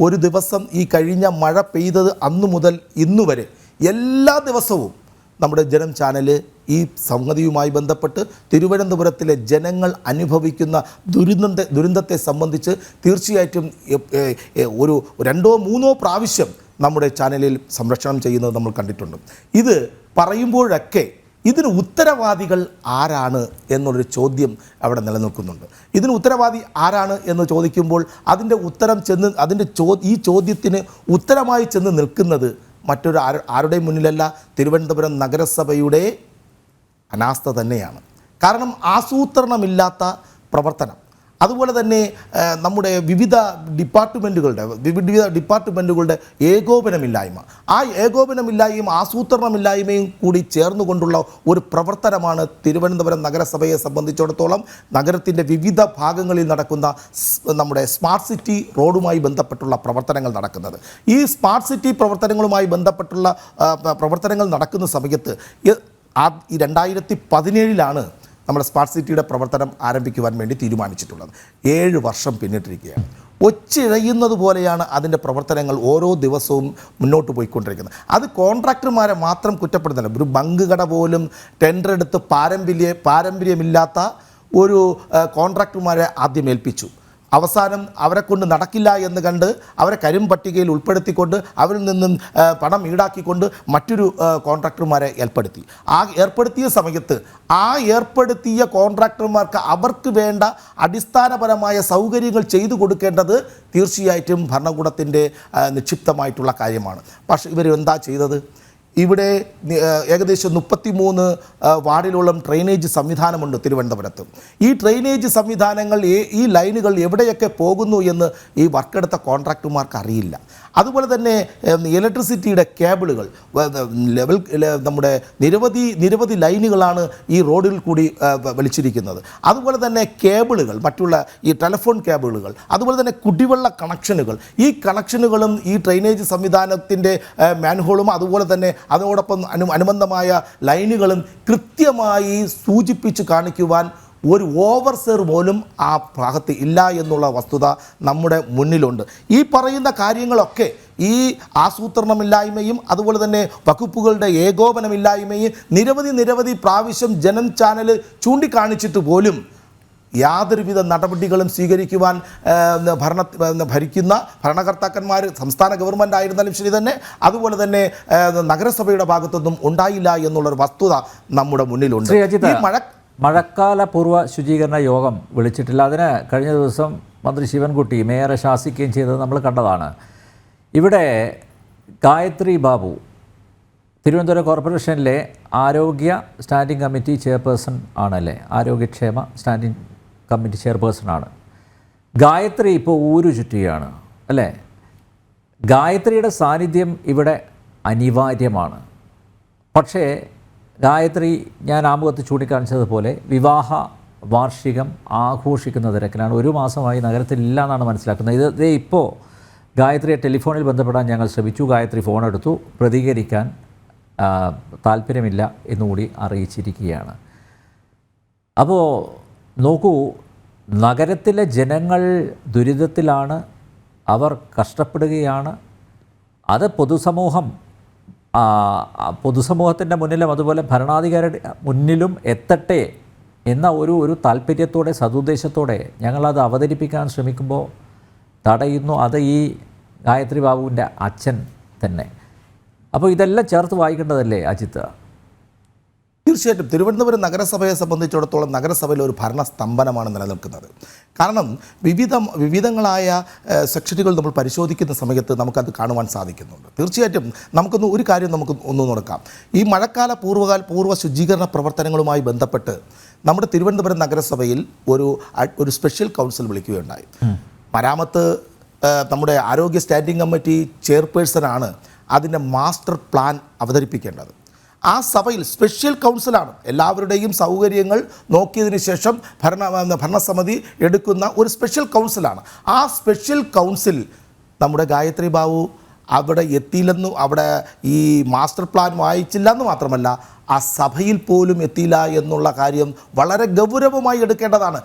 ഒരു ദിവസം ഈ കഴിഞ്ഞ മഴ പെയ്തത് അന്നു മുതൽ ഇന്നു വരെ എല്ലാ ദിവസവും നമ്മുടെ ജനം ചാനൽ ഈ സംഗതിയുമായി ബന്ധപ്പെട്ട് തിരുവനന്തപുരത്തിലെ ജനങ്ങൾ അനുഭവിക്കുന്ന ദുരിത ദുരന്തത്തെ സംബന്ധിച്ച് തീർച്ചയായിട്ടും ഒരു രണ്ടോ മൂന്നോ പ്രാവശ്യം നമ്മുടെ ചാനലിൽ സംരക്ഷണം ചെയ്യുന്നത് നമ്മൾ കണ്ടിട്ടുണ്ട്. ഇത് പറയുമ്പോഴൊക്കെ ഇതിന് ഉത്തരവാദികൾ ആരാണ് എന്നുള്ളൊരു ചോദ്യം അവിടെ നിലനിൽക്കുന്നുണ്ട്. ഇതിന് ഉത്തരവാദി ആരാണ് എന്ന് ചോദിക്കുമ്പോൾ അതിന്റെ ഉത്തരം ചെന്ന് അതിന്റെ ചോ ഈ ചോദ്യത്തിന് ഉത്തരമായി ചെന്ന് നിൽക്കുന്നത് മറ്റൊരു ആര- ആരുടെയും മുന്നിലല്ല തിരുവനന്തപുരം നഗരസഭയുടെ അനാസ്ഥ തന്നെയാണ്. കാരണം ആസൂത്രണമില്ലാത്ത പ്രവർത്തനം. അതുപോലെ തന്നെ നമ്മുടെ വിവിധ ഡിപ്പാർട്ട്മെന്റുകളുടെ വിവിധ ഡിപ്പാർട്ട്മെന്റുകളുടെ ഏകോപനമില്ലായ്മ. ആ ഏകോപനമില്ലായ്മയും ആസൂത്രണമില്ലായ്മയും കൂടി ചേർന്നുകൊണ്ടുള്ള ഒരു പ്രവർത്തനമാണ് തിരുവനന്തപുരം നഗരസഭയെ സംബന്ധിച്ചിടത്തോളം നഗരത്തിന്റെ വിവിധ ഭാഗങ്ങളിൽ നടക്കുന്ന നമ്മുടെ സ്മാർട്ട് സിറ്റി റോഡുമായി ബന്ധപ്പെട്ടുള്ള പ്രവർത്തനങ്ങൾ നടക്കുന്നത്. ഈ സ്മാർട്ട് സിറ്റി പ്രവർത്തനങ്ങളുമായി ബന്ധപ്പെട്ടുള്ള പ്രവർത്തനങ്ങൾ നടക്കുന്ന സമയത്ത് രണ്ടായിരത്തി പതിനേഴിലാണ് നമ്മുടെ സ്മാർട്ട് സിറ്റിയുടെ പ്രവർത്തനം ആരംഭിക്കുവാൻ വേണ്ടി തീരുമാനിച്ചിട്ടുള്ളത്. ഏഴ് വർഷം പിന്നിട്ടിരിക്കുകയാണ്. ഒച്ചിഴയുന്നത് പോലെയാണ് അതിന്റെ പ്രവർത്തനങ്ങൾ ഓരോ ദിവസവും മുന്നോട്ട് പോയിക്കൊണ്ടിരിക്കുന്നത്. അത് കോൺട്രാക്ടർമാരെ മാത്രം കുറ്റപ്പെടുത്തുന്നില്ല. ഒരു ബങ്ക് കട പോലും ടെൻഡർ എടുത്ത് പാരമ്പര്യ പാരമ്പര്യമില്ലാത്ത ഒരു കോൺട്രാക്ടർമാരെ ആദ്യം ഏൽപ്പിച്ചു അവസാനം അവരെ കൊണ്ട് നടക്കില്ല എന്ന് കണ്ട് അവരെ കരിമ്പട്ടികയിൽ ഉൾപ്പെടുത്തിക്കൊണ്ട് അവരിൽ നിന്നും പണം ഈടാക്കിക്കൊണ്ട് മറ്റൊരു കോൺട്രാക്ടർമാരെ ഏർപ്പെടുത്തി. ആ ഏർപ്പെടുത്തിയ സമയത്ത് ആ ഏർപ്പെടുത്തിയ കോൺട്രാക്ടർമാർക്ക് അവർക്ക് വേണ്ട അടിസ്ഥാനപരമായ സൗകര്യങ്ങൾ ചെയ്തു കൊടുക്കേണ്ടത് തീർച്ചയായിട്ടും ഭരണകൂടത്തിന്റെ നിക്ഷിപ്തമായിട്ടുള്ള കാര്യമാണ്. പക്ഷേ ഇവരെന്താ ചെയ്തത്? ഇവിടെ ഏകദേശം മുപ്പത്തി മൂന്ന് വാർഡിലോളം ഡ്രെയിനേജ് സംവിധാനമുണ്ട് തിരുവനന്തപുരത്ത്. ഈ ഡ്രെയിനേജ് സംവിധാനങ്ങൾ ഈ ലൈനുകൾ എവിടെയൊക്കെ പോകുന്നു എന്ന് ഈ വർക്കെടുത്ത കോൺട്രാക്ടർമാർക്ക് അറിയില്ല അതുപോലെ തന്നെ ഇലക്ട്രിസിറ്റിയുടെ കേബിളുകൾ ലെവൽ നമ്മുടെ നിരവധി നിരവധി ലൈനുകളാണ് ഈ റോഡിൽ കൂടി വലിച്ചിരിക്കുന്നത്. അതുപോലെ തന്നെ കേബിളുകൾ മറ്റുള്ള ഈ ടെലഫോൺ കേബിളുകൾ അതുപോലെ തന്നെ കുടിവെള്ള കണക്ഷനുകൾ ഈ കണക്ഷനുകളും ഈ ഡ്രെയിനേജ് സംവിധാനത്തിന്റെ മാൻഹോളും അതുപോലെ തന്നെ അതോടൊപ്പം അനു അനുബന്ധമായ ലൈനുകളും കൃത്യമായി സൂചിപ്പിച്ച് കാണിക്കുവാൻ ഒരു ഓവർസെർ പോലും ആ ഭാഗത്ത് ഇല്ല എന്നുള്ള വസ്തുത നമ്മുടെ മുന്നിലുണ്ട്. ഈ പറയുന്ന കാര്യങ്ങളൊക്കെ ഈ ആസൂത്രണമില്ലായ്മയും അതുപോലെ തന്നെ വകുപ്പുകളുടെ ഏകോപനമില്ലായ്മയും നിരവധി നിരവധി പ്രാവശ്യം ജനം ചാനൽ ചൂണ്ടിക്കാണിച്ചിട്ട് പോലും യാതൊരുവിധ നടപടികളും സ്വീകരിക്കുവാൻ ഭരണ ഭരിക്കുന്ന ഭരണകർത്താക്കന്മാർ സംസ്ഥാന ഗവൺമെന്റ് ആയിരുന്നാലും ശരി തന്നെ അതുപോലെ തന്നെ നഗരസഭയുടെ ഭാഗത്തൊന്നും ഉണ്ടായില്ല എന്നുള്ളൊരു വസ്തുത നമ്മുടെ മുന്നിലുണ്ട്. ഈ മഴ മഴക്കാല പൂർവ ശുചീകരണ യോഗം വിളിച്ചിട്ടില്ല. അതിന് കഴിഞ്ഞ ദിവസം മന്ത്രി ശിവൻകുട്ടി മേയറെ ശാസിക്കുകയും ചെയ്തത് നമ്മൾ കണ്ടതാണ്. ഇവിടെ ഗായത്രി ബാബു തിരുവനന്തപുരം കോർപ്പറേഷനിലെ ആരോഗ്യ സ്റ്റാൻഡിംഗ് കമ്മിറ്റി ചെയർപേഴ്സൺ ആണല്ലേ? ആരോഗ്യക്ഷേമ സ്റ്റാൻഡിംഗ് കമ്മിറ്റി ചെയർപേഴ്സൺ ആണ്. ഗായത്രി ഇപ്പോൾ ഊരു ചുറ്റുകയാണ് അല്ലേ? ഗായത്രിയുടെ സാന്നിധ്യം ഇവിടെ അനിവാര്യമാണ്. പക്ഷേ ഗായത്രി ഞാൻ ആമുഖത്ത് ചൂണ്ടിക്കാണിച്ചതുപോലെ വിവാഹ വാർഷികം ആഘോഷിക്കുന്ന തിരക്കിലാണ്. ഒരു മാസമായി നഗരത്തിലില്ല എന്നാണ് മനസ്സിലാക്കുന്നത്. ഇത് ഇതേ ഇപ്പോൾ ഗായത്രിയെ ടെലിഫോണിൽ ബന്ധപ്പെടാൻ ഞങ്ങൾ ശ്രമിച്ചു. ഗായത്രി ഫോൺ എടുത്തു പ്രതികരിക്കാൻ താല്പര്യമില്ല എന്നുകൂടി അറിയിച്ചിരിക്കുകയാണ്. അപ്പോൾ നോക്കൂ നഗരത്തിലെ ജനങ്ങൾ ദുരിതത്തിലാണ്. അവർ കഷ്ടപ്പെടുകയാണ്. അത് പൊതുസമൂഹം പൊതുസമൂഹത്തിന്റെ മുന്നിലും അതുപോലെ ഭരണാധികാരിയുടെ മുന്നിലും എത്തട്ടെ എന്ന ഒരു ഒരു താല്പര്യത്തോടെ സതുദ്ദേശത്തോടെ ഞങ്ങളത് അവതരിപ്പിക്കാൻ ശ്രമിക്കുമ്പോൾ തടയുന്നു. അത് ഈ ഗായത്രി ബാബുവിന്റെ അച്ഛൻ തന്നെ. അപ്പോൾ ഇതെല്ലാം ചേർത്ത് വായിക്കേണ്ടതല്ലേ അജിത്ത്? തീർച്ചയായിട്ടും തിരുവനന്തപുരം നഗരസഭയെ സംബന്ധിച്ചിടത്തോളം നഗരസഭയിൽ ഒരു ഭരണ സ്തംഭനമാണ് നിലനിൽക്കുന്നത്. കാരണം വിവിധ വിവിധങ്ങളായ സെക്ഷനുകൾ നമ്മൾ പരിശോധിക്കുന്ന സമയത്ത് നമുക്കത് കാണുവാൻ സാധിക്കുന്നുണ്ട്. തീർച്ചയായിട്ടും നമുക്കൊന്ന് ഒരു കാര്യം നമുക്ക് ഒന്ന് നോക്കാം. ഈ മഴക്കാല പൂർവകാല പൂർവ ശുചീകരണ പ്രവർത്തനങ്ങളുമായി ബന്ധപ്പെട്ട് നമ്മുടെ തിരുവനന്തപുരം നഗരസഭയിൽ ഒരു ഒരു സ്പെഷ്യൽ കൗൺസിൽ വിളിക്കുകയുണ്ടായി. മരാമത്ത് ഏഹ്, നമ്മുടെ ആരോഗ്യ സ്റ്റാൻഡിംഗ് കമ്മിറ്റി ചെയർപേഴ്സണാണ് അതിന്റെ മാസ്റ്റർ പ്ലാൻ അവതരിപ്പിക്കേണ്ടത്. ആ സഭയിൽ സ്പെഷ്യൽ കൗൺസിലാണ് എല്ലാവരുടെയും സൗകര്യങ്ങൾ നോക്കിയതിന് ശേഷം ഭരണ ഭരണസമിതി എടുക്കുന്ന ഒരു സ്പെഷ്യൽ കൗൺസിലാണ് ആ സ്പെഷ്യൽ കൗൺസിൽ നമ്മുടെ ഗായത്രി ബാബു അവിടെ എത്തിയില്ലെന്നും അവിടെ ഈ മാസ്റ്റർ പ്ലാൻ വായിച്ചില്ല എന്ന് മാത്രമല്ല ആ സഭയിൽ പോലും എത്തിയില്ല എന്നുള്ള കാര്യം വളരെ ഗൗരവമായി എടുക്കേണ്ടതാണ്.